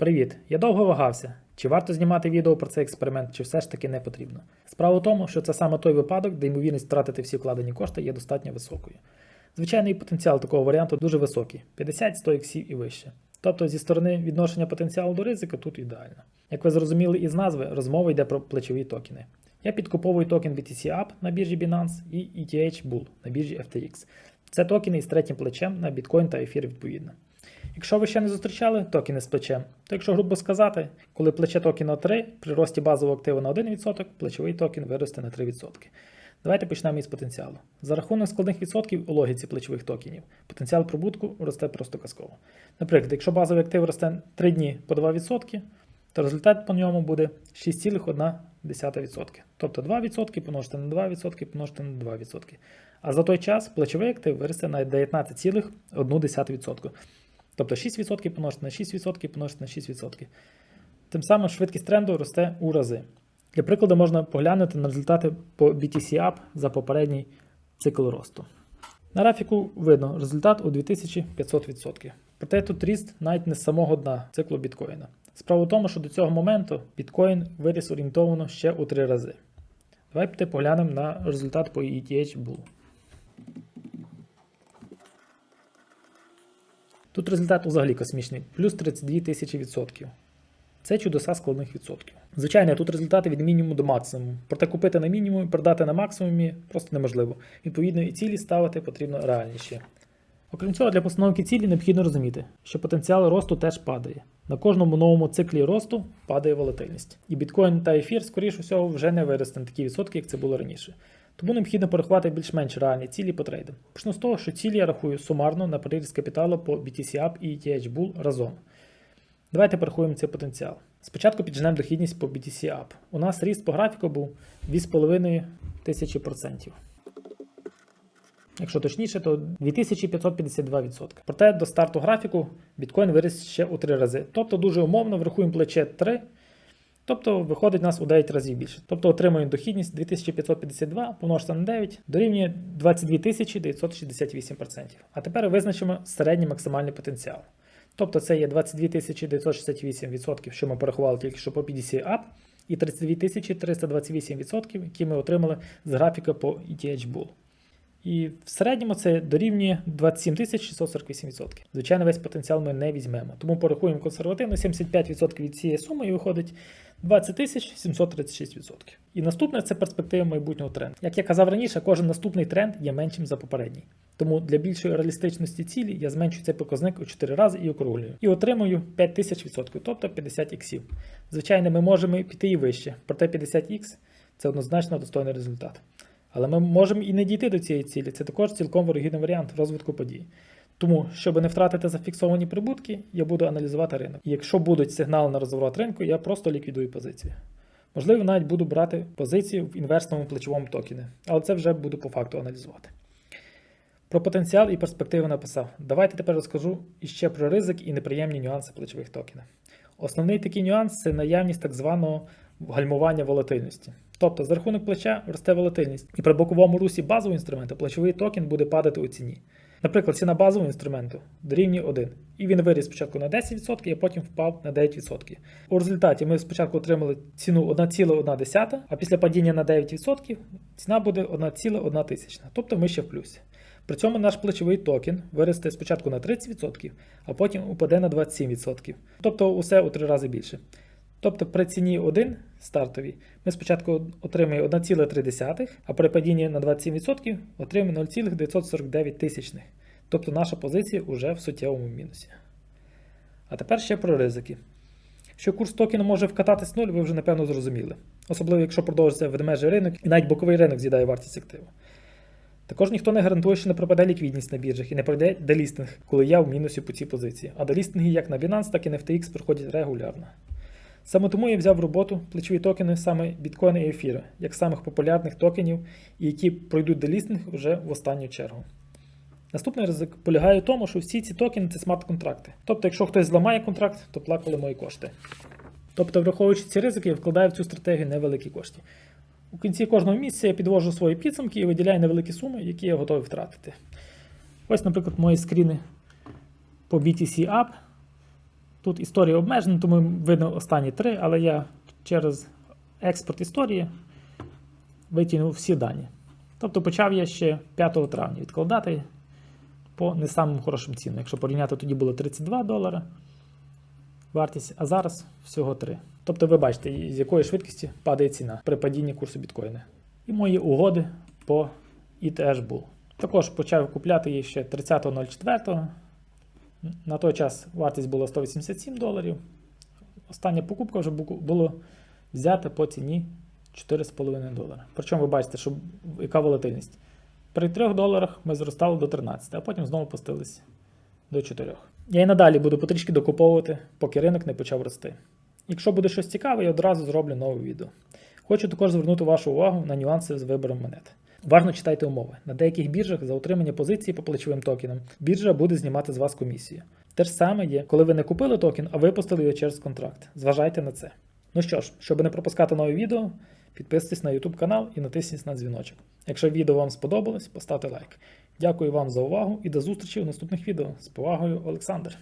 Привіт! Я довго вагався. Чи варто знімати відео про цей експеримент, чи все ж таки не потрібно? Справа в тому, що це саме той випадок, де ймовірність втратити всі вкладені кошти є достатньо високою. Звичайний потенціал такого варіанту дуже високий 50-100 іксів і вище. Тобто зі сторони відношення потенціалу до ризика тут ідеально. Як ви зрозуміли із назви, розмова йде про плечові токени. Я підкуповую токен BTC App на біржі Binance і ETH Bull на біржі FTX. Це токени із третім плечем на біткоін та ефір відповідно. Якщо ви ще не зустрічали токени з плечем, то якщо грубо сказати, коли плече токена 3, при рості базового активу на 1%, плечовий токен виросте на 3%. Давайте почнемо із потенціалу. За рахунок складних відсотків у логіці плечових токенів, потенціал прибутку росте просто казково. Наприклад, якщо базовий актив росте 3 дні по 2%, то результат по ньому буде 6,1%. Тобто 2% помножити на 2% помножити на 2%. А за той час плечовий актив виросте на 19,1%. Тобто 6% помножити на 6% помножити на 6%. Тим самим швидкість тренду росте у рази. Для прикладу можна поглянути на результати по BTC App за попередній цикл росту. На графіку видно результат у 2500%. Проте тут ріст навіть не з самого дна циклу біткоїна. Справа в тому, що до цього моменту біткоін виріс орієнтовано ще у 3 рази. Давайте поглянемо на результат по ETH Bull. Тут результат взагалі космічний, плюс 32 тисячі відсотків. Це чудеса складних відсотків. Звичайно, тут результати від мінімуму до максимуму. Проте купити на мінімумі, продати на максимумі просто неможливо. Відповідно, і цілі ставити потрібно реальніші. Окрім цього, для постановки цілі необхідно розуміти, що потенціал росту теж падає. На кожному новому циклі росту падає волатильність. І біткоін та ефір, скоріш усього, вже не виросте на такі відсотки, як це було раніше. Тому необхідно порахувати більш-менш реальні цілі по трейдам. Почну з того, що цілі я рахую сумарно на переріз капіталу по BTC App і ETH Bull разом. Давайте порахуємо цей потенціал. Спочатку підженемо дохідність по BTC App. У нас ріст по графіку був 2,5 тисячі процентів. Якщо точніше, то 2552%. Проте до старту графіку біткоін виріс ще у 3 рази. Тобто дуже умовно врахуємо плече 3. Тобто виходить у нас у 9 разів більше. Тобто отримуємо дохідність 2552 помножити на 9 дорівнює 22 968%. А тепер визначимо середній максимальний потенціал. Тобто це є 22 968%, що ми порахували тільки що по BTC App, і 32 328%, які ми отримали з графіка по ETH Bull. І в середньому це дорівнює 27 648%. Звичайно, весь потенціал ми не візьмемо. Тому порахуємо консервативно 75% від цієї суми і виходить 20 736%. І наступне це перспектива майбутнього тренду. Як я казав раніше, кожен наступний тренд є меншим за попередній. Тому для більшої реалістичності цілі я зменшую цей показник у 4 рази і округлюю. І отримую 5000%, тобто 50 іксів. Звичайно, ми можемо піти і вище, проте 50х це однозначно достойний результат. Але ми можемо і не дійти до цієї цілі. Це також цілком вирогідний варіант розвитку подій. Тому, щоб не втратити зафіксовані прибутки, я буду аналізувати ринок. І якщо будуть сигнали на розворот ринку, я просто ліквідую позиції. Можливо, навіть буду брати позиції в інверсному плечовому токені, але це вже буду по факту аналізувати. Про потенціал і перспективи написав. Давайте тепер розкажу іще про ризик і неприємні нюанси плечових токенів. Основний такий нюанс це наявність так званого гальмування волатильності. Тобто, за рахунок плеча росте волатильність, і при боковому русі базового інструменту плечовий токен буде падати у ціні. Наприклад, ціна базового інструменту дорівнює 1, і він виріс спочатку на 10%, а потім впав на 9%. У результаті ми спочатку отримали ціну 1,1, а після падіння на 9% ціна буде 1,1 тисячна, тобто ми ще в плюсі. При цьому наш плечовий токен виросте спочатку на 30%, а потім упаде на 27%. Тобто усе у 3 рази більше. Тобто при ціні 1 стартовій ми спочатку отримаємо 1,3, а при падінні на 27% отримаємо 0,949 тисячних. Тобто наша позиція вже в суттєвому мінусі. А тепер ще про ризики. Що курс токену може вкататись в нуль, ви вже напевно зрозуміли. Особливо, якщо продовжиться ведмежий ринок і навіть боковий ринок з'їдає вартість активу. Також ніхто не гарантує, що не пропаде ліквідність на біржах і не пройде делістинг, коли я в мінусі по цій позиції. А делістинги як на Binance, так і на FTX проходять регулярно. Саме тому я взяв в роботу плечові токени саме біткоїни і ефіри, як самих популярних токенів, які пройдуть делістинг вже в останню чергу. Наступний ризик полягає в тому, що всі ці токени це смарт-контракти. Тобто, якщо хтось зламає контракт, то плакали мої кошти. Тобто, враховуючи ці ризики, я вкладаю в цю стратегію невеликі кошти. У кінці кожного місяця я підвожу свої підсумки і виділяю невеликі суми, які я готовий втратити. Ось, наприклад, мої скріни по BTC App. Тут історія обмежена, тому видно останні три, але я через експорт історії витягнув всі дані. Тобто почав я ще 5 травня відкладати по не самим хорошим цінам. Якщо порівняти, тоді було 32 долари вартість, а зараз всього 3. Тобто ви бачите, з якої швидкості падає ціна при падінні курсу біткоїна. І мої угоди по ETH Bull. Також почав купляти її ще 30.04. На той час вартість була 187 доларів. Остання покупка вже бу- було взята по ціні 4,5 долара. Причому ви бачите, що яка волатильність. При 3 доларах ми зростали до 13, а потім знову пустилися до 4. Я і надалі буду потрішки докуповувати, поки ринок не почав рости. Якщо буде щось цікаве, я одразу зроблю нове відео. Хочу також звернути вашу увагу на нюанси з вибором монет. Важно читайте умови. На деяких біржах за отримання позиції по плечовим токенам біржа буде знімати з вас комісію. Те ж саме є, коли ви не купили токен, а випустили його через контракт. Зважайте на це. Ну що ж, щоб не пропускати нові відео, підписуйтесь на YouTube канал і натисніть на дзвіночок. Якщо відео вам сподобалось, поставте лайк. Дякую вам за увагу і до зустрічі у наступних відео. З повагою, Олександр.